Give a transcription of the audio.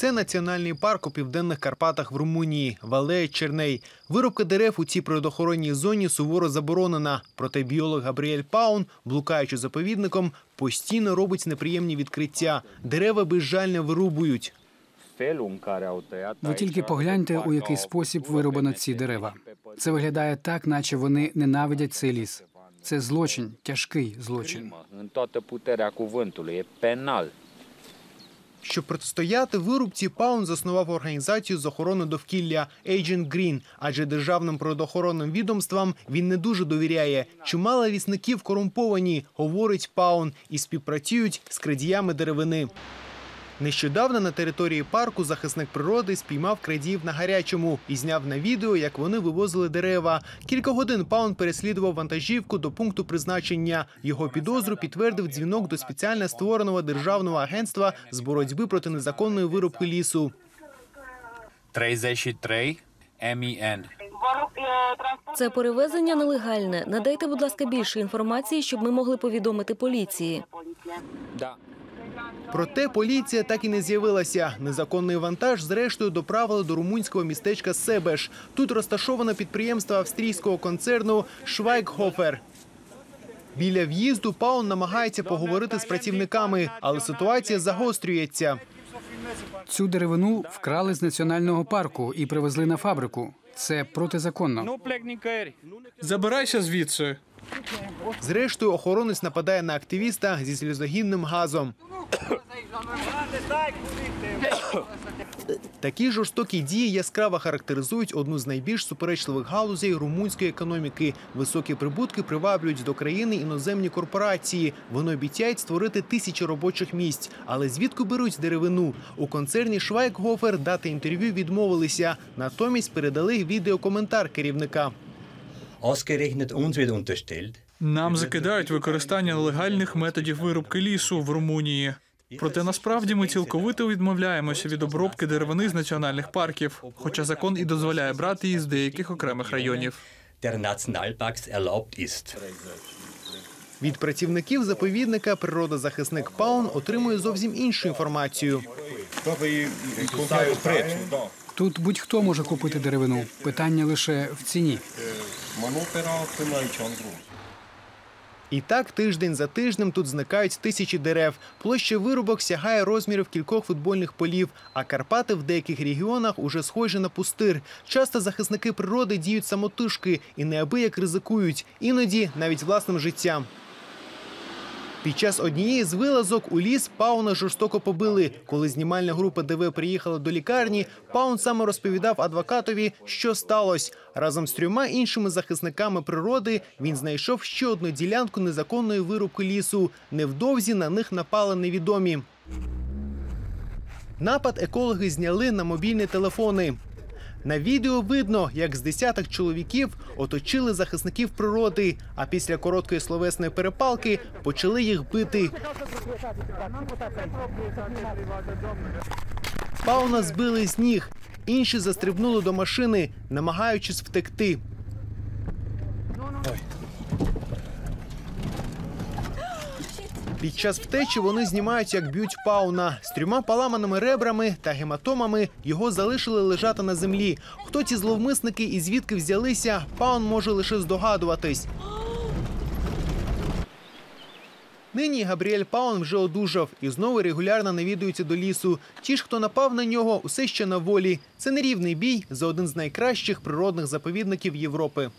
Це національний парк у південних Карпатах в Румунії, Валея Черней. Вирубка дерев у цій природоохоронній зоні суворо заборонена. Проте біолог Габріель Паун, блукаючи заповідником, постійно робить неприємні відкриття. Дерева безжально вирубують. Ви тільки погляньте, у який спосіб вироблено ці дерева. Це виглядає так, наче вони ненавидять цей ліс. Це злочин, тяжкий злочин. Щоб протистояти вирубці, Паун заснував організацію з охорони довкілля Agent Green, адже державним природоохоронним відомствам він не дуже довіряє. Чимало лісників корумповані, говорить Паун, і співпрацюють з крадіями деревини. Нещодавно на території парку захисник природи спіймав крадіїв на гарячому і зняв на відео, як вони вивозили дерева. Кілька годин Паун переслідував вантажівку до пункту призначення. Його підозру підтвердив дзвінок до спеціально створеного державного агентства з боротьби проти незаконної вирубки лісу. 33 MEN. Це перевезення нелегальне. Надайте, будь ласка, більше інформації, щоб ми могли повідомити поліції. Проте поліція так і не з'явилася. Незаконний вантаж зрештою доправили до румунського містечка Себеш. Тут розташоване підприємство австрійського концерну Швайкхофер. Біля в'їзду Паун намагається поговорити з працівниками, але ситуація загострюється. Цю деревину вкрали з національного парку і привезли на фабрику. Це протизаконно. Забирайся звідси. Зрештою, охоронець нападає на активіста зі сльозогінним газом. Такі жорстокі дії яскраво характеризують одну з найбільш суперечливих галузей румунської економіки. Високі прибутки приваблюють до країни іноземні корпорації. Вони обіцяють створити тисячі робочих місць. Але звідки беруть деревину? У концерні Швайкгофер дати інтерв'ю відмовилися. Натомість передали відеокоментар керівника. Ausgerechnet uns wird unterstellt, Нам закидають використання нелегальних методів вирубки лісу в Румунії. Проте насправді ми цілковито відмовляємося від обробки деревини з національних парків, хоча закон і дозволяє брати її з деяких окремих районів. Від працівників заповідника природозахисник Паун отримує зовсім іншу інформацію. Тут будь-хто може купити деревину. Питання лише в ціні. І так тиждень за тижнем тут зникають тисячі дерев. Площа вирубок сягає розмірів кількох футбольних полів. А Карпати в деяких регіонах уже схожі на пустир. Часто захисники природи діють самотужки і неабияк ризикують, іноді навіть власним життям. Під час однієї з вилазок у ліс Пауна жорстоко побили. Коли знімальна група ДВ приїхала до лікарні, Паун саме розповідав адвокатові, що сталося. Разом з трьома іншими захисниками природи він знайшов ще одну ділянку незаконної вирубки лісу. Невдовзі на них напали невідомі. Напад екологи зняли на мобільні телефони. На відео видно, як з десяток чоловіків оточили захисників природи, а після короткої словесної перепалки почали їх бити. Пауна збили з ніг, інші застрибнули до машини, намагаючись втекти. Під час втечі вони знімають, як б'ють пауна. З трьома поламаними ребрами та гематомами його залишили лежати на землі. Хто ці зловмисники і звідки взялися, паун може лише здогадуватись. Нині Габріель Паун вже одужав і знову регулярно навідується до лісу. Ті ж, хто напав на нього, усе ще на волі. Це нерівний бій за один з найкращих природних заповідників Європи.